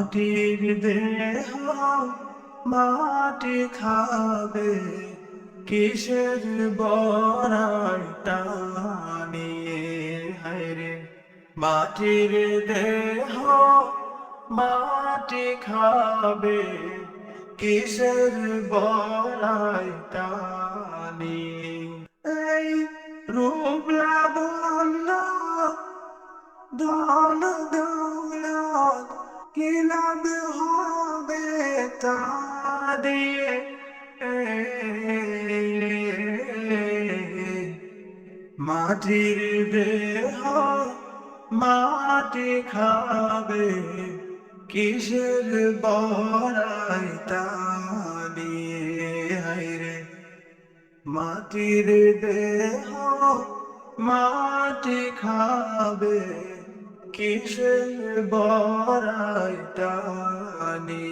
মাটির দেহ মাটি খাবে, কিসের বড়াই টানিয়ে হায়রে মাটির দেহ মাটি খাবে, কিসের বড়াই টানিয়ে এই রূপ লাবণ্য, ধন লাভ হবে তা দিয়ে মাটির দেহ মাটি খাবে, কিসের বড়াই হাইরে মাটির দেহ মাটি খাবে কিসের বরাই টানে?